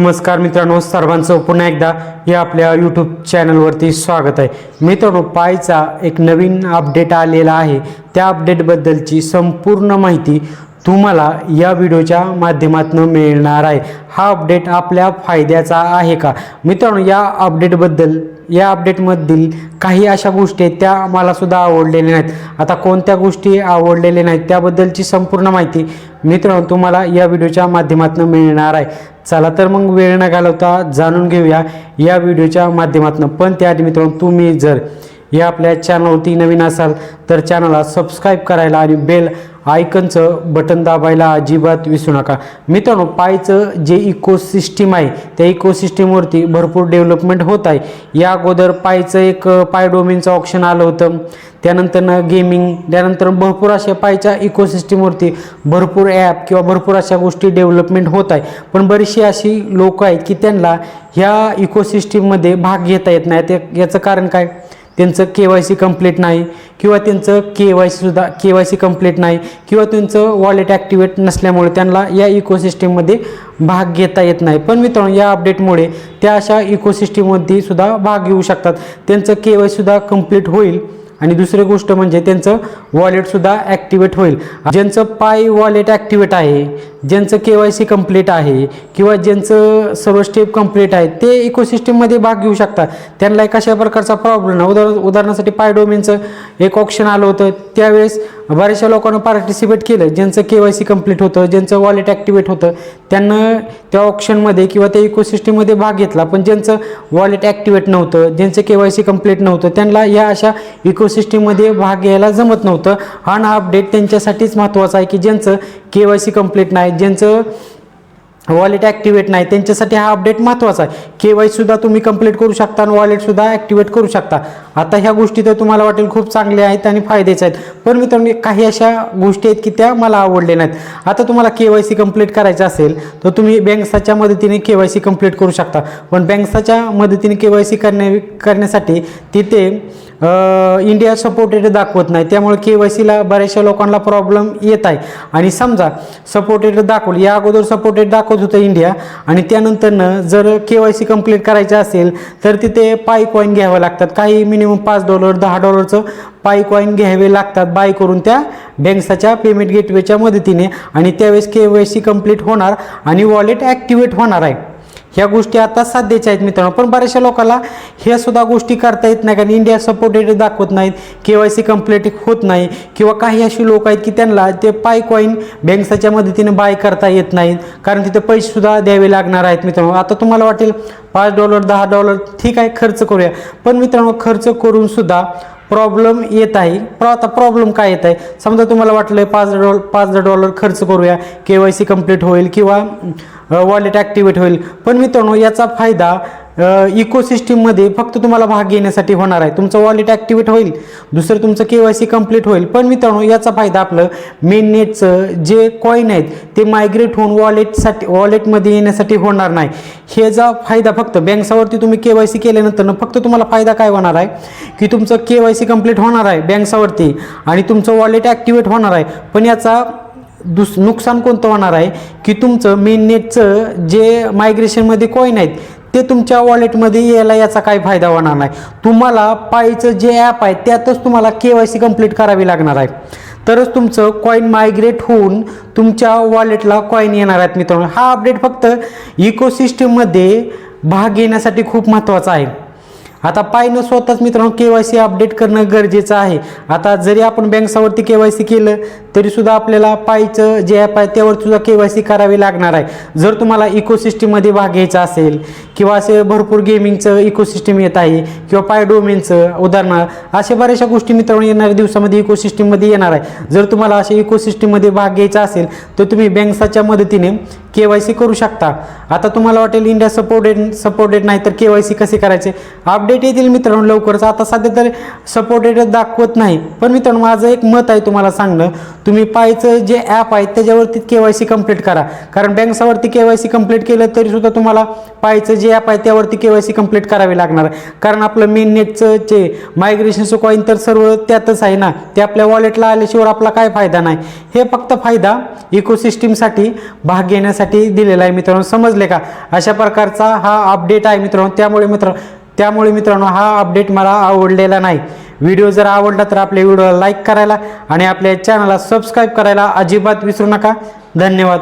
नमस्कार मित्रांनो सर्वांचं पुन्हा एकदा या आपल्या यूट्यूब चॅनलवरती स्वागत आहे. मित्रांनो पायचा एक नवीन अपडेट आलेला आहे. त्या अपडेटबद्दलची संपूर्ण माहिती तुम्हाला या व्हिडिओच्या माध्यमातून मिळणार आहे. हा अपडेट आपल्या फायद्याचा आहे का? मित्रांनो या अपडेटबद्दल या अपडेटमधील काही अशा गोष्टी आहेत त्या मला सुद्धा आवडलेल्या नाहीत. आता कोणत्या गोष्टी आवडलेल्या नाहीत त्याबद्दलची संपूर्ण माहिती मित्रांनो तुम्हाला या व्हिडिओच्या माध्यमातून मिळणार आहे. चला तर मग वेळ न घालवता जाणून घेऊया या व्हिडिओच्या माध्यमातून. पण त्याआधी मित्रांनो तुम्ही जर या आपल्या चॅनलवरती नवीन असाल तर चॅनलला सबस्क्राईब करायला आणि बेल आयकनचं बटन दाबायला अजिबात विसरू नका. मित्रांनो पायचं जे इकोसिस्टीम आहे त्या इकोसिस्टीमवरती भरपूर डेव्हलपमेंट होत आहे. या अगोदर पायचं एक पाय डोमेनचं ऑप्शन आलं होतं. त्यानंतर गेमिंग त्यानंतर भरपूर अशा पायच्या इकोसिस्टीमवरती भरपूर ॲप किंवा भरपूर अशा गोष्टी डेव्हलपमेंट होत आहे. पण बरीचशी अशी लोक आहेत की त्यांना ह्या इकोसिस्टीममध्ये भाग घेता येत नाही. ते याचं कारण काय? त्यांचं के वाय सी कंप्लीट नाही किंवा त्यांचं के वाय सीसुद्धा के वाय सी कंप्लीट नाही किंवा त्यांचं वॉलेट ॲक्टिवेट नसल्यामुळे त्यांना या इकोसिस्टीममध्ये भाग घेता येत नाही. पण मित्रांनो या अपडेटमुळे त्या अशा इकोसिस्टीममध्ये सुद्धा भाग घेऊ शकतात. त्यांचं के वाय सुद्धा कंप्लीट होईल. आणि दुसरी गोष्ट म्हणजे त्यांचं वॉलेटसुद्धा ॲक्टिवेट होईल. ज्यांचं पाय वॉलेट ॲक्टिवेट आहे ज्यांचं के वाय सी कंप्लीट आहे किंवा ज्यांचं सर्व स्टेप कंप्लीट आहे ते इकोसिस्टीममध्ये भाग घेऊ शकतात. त्यांना कशा प्रकारचा प्रॉब्लेम नाही. उदाहरण उदाहरणासाठी पायडोमेनचं एक ऑप्शन आलं होतं. त्यावेळेस बऱ्याचशा लोकांना पार्टिसिपेट केलं. ज्यांचं के वाय सी कंप्लीट होतं ज्यांचं वॉलेट ॲक्टिवेट होतं त्यांना त्या ऑप्शनमध्ये किंवा त्या इकोसिस्टीममध्ये भाग घेतला. पण ज्यांचं वॉलेट ॲक्टिवेट नव्हतं ज्यांचं के वाय सी कंप्लीट नव्हतं त्यांना या अशा इकोसिस्टीममध्ये भाग घ्यायला जमत नव्हतं. हा ना अपडेट त्यांच्यासाठीच महत्त्वाचा आहे की ज्यांचं के वाय सी कंप्लीट नाही ज्यांचं वॉलेट ॲक्टिवेट नाही त्यांच्यासाठी हा अपडेट महत्त्वाचा आहे. के वाय सुद्धा तुम्ही कंप्लीट करू शकता आणि वॉलेटसुद्धा ॲक्टिवेट करू शकता. आता ह्या गोष्टी तर तुम्हाला वाटेल खूप चांगल्या आहेत आणि फायद्याच्या आहेत. पण मित्रांनो काही अशा गोष्टी आहेत की त्या मला आवडल्या नाहीत. आता तुम्हाला के वाय सी कंप्लीट करायचं असेल तर तुम्ही बँक्साच्या मदतीने के वाय सी कंप्लीट करू शकता. पण बँक्साच्या मदतीने के वाय सी करण्या करण्यासाठी तिथे इंडिया सपोर्टेड दाखवत नाही. त्यामुळे के वाय सीला बऱ्याचशा लोकांना प्रॉब्लेम येत आहे. आणि समजा सपोर्टेड दाखवलं या अगोदर सपोर्टेड दाखवत होतं इंडिया आणि त्यानंतरनं जर के वाय सी कंप्लीट करायचं असेल तर तिथे पाय कॉईन घ्यावं लागतात. काही मिनिमम पाच डॉलर दहा डॉलरचं पाय कॉईन घ्यावे लागतात बाय करून त्या बँक्साच्या पेमेंट गेटवेच्या मदतीने. आणि त्यावेळेस के वाय सी कंप्लीट होणार आणि वॉलेट ॲक्टिवेट होणार आहे. ह्या गोष्टी आता साध्याच्या आहेत मित्रांनो. पण बऱ्याचशा लोकांना ह्या सुद्धा गोष्टी करता येत नाही कारण इंडिया सपोर्टेड दाखवत नाहीत के वाय सी कंप्लीट होत नाही किंवा काही अशी लोक आहेत की त्यांना ते पाय कॉईन बँक्साच्या मदतीने बाय करता येत नाहीत. कारण तिथे पैसेसुद्धा द्यावे लागणार आहेत मित्रांनो. आता तुम्हाला वाटेल पाच डॉलर दहा डॉलर ठीक आहे खर्च करूया. पण मित्रांनो खर्च करूनसुद्धा प्रॉब्लेम येत आहे. प्र आता प्रॉब्लेम काय येत आहे? समजा तुम्हाला वाटलं पाच डॉल पाच डॉलर खर्च करूया के वाय सी कंप्लीट होईल किंवा वॉलेट ॲक्टिवेट होईल. पण मित्रांनो याचा फायदा इकोसिस्टीममध्ये फक्त तुम्हाला भाग घेण्यासाठी होणार आहे. तुमचं वॉलेट ॲक्टिवेट होईल दुसरं तुमचं के वाय सी कंप्लीट होईल. पण मित्रांनो याचा फायदा आपलं मेन नेटचं जे कॉईन आहेत ते मायग्रेट होऊन वॉलेटसाठी वॉलेटमध्ये येण्यासाठी होणार नाही. ह्याचा फायदा फक्त बँक्सावरती तुम्ही के वाय सी केल्यानंतर फक्त तुम्हाला फायदा काय होणार आहे? की तुमचं के वाय सी कंप्लीट होणार आहे बँक्सावरती आणि तुमचं वॉलेट ॲक्टिवेट होणार आहे. पण याचा दुस नुकसान कोणतं होणार आहे? की तुमचं मेन नेटचं जे मायग्रेशनमध्ये कॉईन आहेत ते तुमच्या वॉलेटमध्ये यायला याचा काही फायदा होणार नाही. तुम्हाला पायचं जे ॲप आहे त्यातच तुम्हाला के वाय सी कंप्लीट करावी लागणार आहे. तरच तुमचं कॉईन मायग्रेट होऊन तुमच्या वॉलेटला कॉईन येणार आहेत मित्रांनो. हा अपडेट फक्त इकोसिस्टीममध्ये भाग घेण्यासाठी खूप महत्त्वाचा आहे. आता पायनं स्वतःच मित्रांनो के वाय सी अपडेट करणं गरजेचं आहे. आता जरी आपण बँक्सावरती के वाय सी केलं तरीसुद्धा आपल्याला पायचं जे ॲप आहे त्यावर सुद्धा के वाय सी करावी लागणार आहे. जर तुम्हाला इकोसिस्टीममध्ये भाग घ्यायचा असेल किंवा असे भरपूर गेमिंगचं इकोसिस्टीम येत आहे किंवा पाय डोमेनचं उदाहरणार्थ अशा बऱ्याचशा गोष्टी मित्रांनो येणाऱ्या दिवसामध्ये इकोसिस्टीममध्ये येणार आहे. जर तुम्हाला अशा इकोसिस्टीममध्ये भाग घ्यायचा असेल तर तुम्ही बँक्साच्या मदतीने के वाय सी करू शकता. आता तुम्हाला वाटेल इंडिया सपोर्टेड सपोर्टेड नाही तर के वाय सी कसे करायचे? अपडेट येतील मित्रांनो लवकरच. आता सध्या तर सपोर्टेड दाखवत नाही. पण मित्रांनो माझं एक मत आहे तुम्हाला सांगणं. तुम्ही पायचं जे ॲप आहे त्याच्यावरती के वाय सी कंप्लीट करा. कारण बँक्सावरती के वाय सी कंप्लीट केलं तरी सुद्धा तुम्हाला पायचं जे जे ॲप आहे त्यावरती के वाय सी कंप्लीट करावी लागणार. कारण आपलं मेन नेटचं जे मायग्रेशनचं कॉईन तर सर्व त्यातच आहे ना ते आपल्या वॉलेटला आल्याशिवाय आपला काय फायदा नाही. हे फक्त फायदा इकोसिस्टीमसाठी भाग घेण्यासाठी दिलेला आहे मित्रांनो. समजले का? अशा प्रकारचा हा अपडेट आहे मित्रांनो. त्यामुळे मित्र त्यामुळे मित्रांनो हा अपडेट मला आवडलेला नाही. व्हिडिओ जर आवडला तर आपल्या व्हिडिओला लाईक करायला आणि आपल्या चॅनलला सबस्क्राईब करायला अजिबात विसरू नका. धन्यवाद.